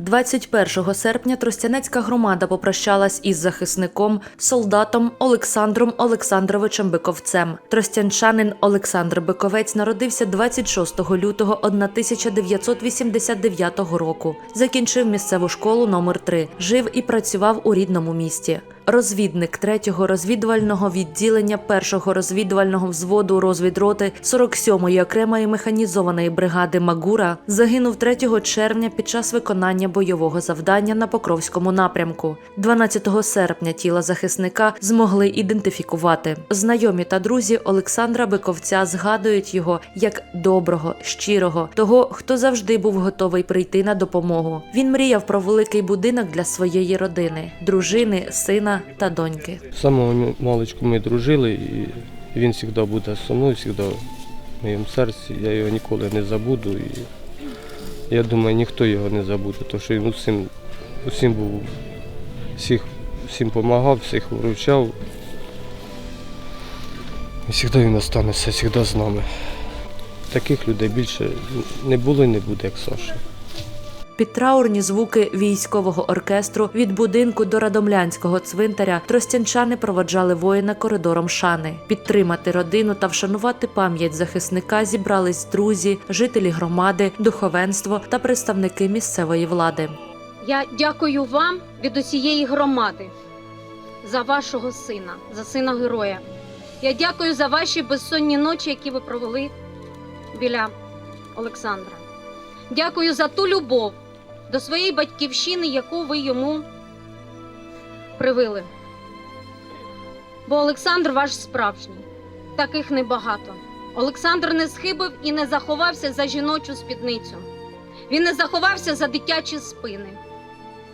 21 серпня Тростянецька громада попрощалась із захисником, солдатом Олександром Олександровичем Биковцем. Тростянчанин Олександр Биковець народився 26 лютого 1989 року. Закінчив місцеву школу номер 3 жив і працював у рідному місті. Розвідник 3-го розвідувального відділення 1-го розвідувального взводу розвідроти 47-ї окремої механізованої бригади Магура загинув 3 червня під час виконання бойового завдання на Покровському напрямку. 12 серпня тіла захисника змогли ідентифікувати. Знайомі та друзі Олександра Биковця згадують його як доброго, щирого, того, хто завжди був готовий прийти на допомогу. Він мріяв про великий будинок для своєї родини, дружини, сина та доньки. З самого маличку ми дружили, і він завжди буде зі мною, завжди в моєму серці. Я його ніколи не забуду. І я думаю, ніхто його не забуде, тому що він усім, усім був, всіх, всім допомагав, всіх виручав. І завжди він останеться, завжди з нами. Таких людей більше не було і не буде, як Саша. Під траурні звуки військового оркестру від будинку до Радомлянського цвинтаря тростянчани проводжали воїна коридором шани. Підтримати родину та вшанувати пам'ять захисника зібрались друзі, жителі громади, духовенство та представники місцевої влади. Я дякую вам від усієї громади за вашого сина, за сина героя. Я дякую за ваші безсонні ночі, які ви провели біля Олександра. Дякую за ту любов до своєї батьківщини, яку ви йому привили. Бо Олександр ваш справжній, таких небагато. Олександр не схибив і не заховався за жіночу спідницю. Він не заховався за дитячі спини,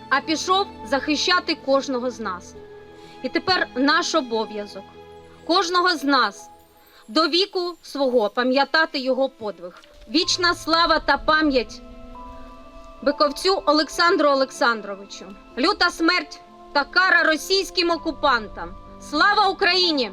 а пішов захищати кожного з нас. І тепер наш обов'язок, кожного з нас до віку свого пам'ятати його подвиг. Вічна слава та пам'ять биковцю Олександру Олександровичу, люта смерть та кара російським окупантам. Слава Україні!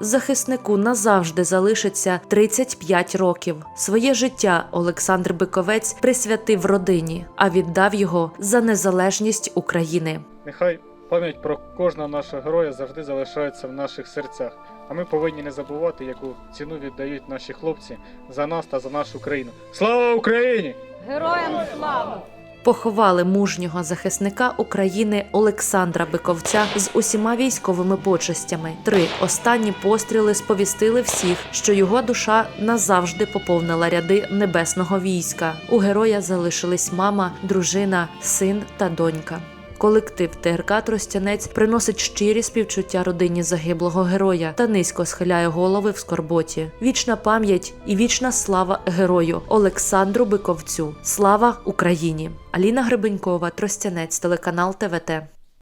Захиснику назавжди залишиться 35 років. Своє життя Олександр Биковець присвятив родині, а віддав його за незалежність України. Нехай пам'ять про кожного нашого героя завжди залишається в наших серцях. А ми повинні не забувати, яку ціну віддають наші хлопці за нас та за нашу країну. Слава Україні! Героям слава! Поховали мужнього захисника України Олександра Биковця з усіма військовими почестями. Три останні постріли сповістили всіх, що його душа назавжди поповнила ряди небесного війська. У героя залишились мама, дружина, син та донька. Колектив ТРК Тростянець приносить щирі співчуття родині загиблого героя та низько схиляє голови в скорботі. Вічна пам'ять і вічна слава герою Олександру Биковцю. Слава Україні! Аліна Гребенькова, Тростянець, телеканал ТВТ.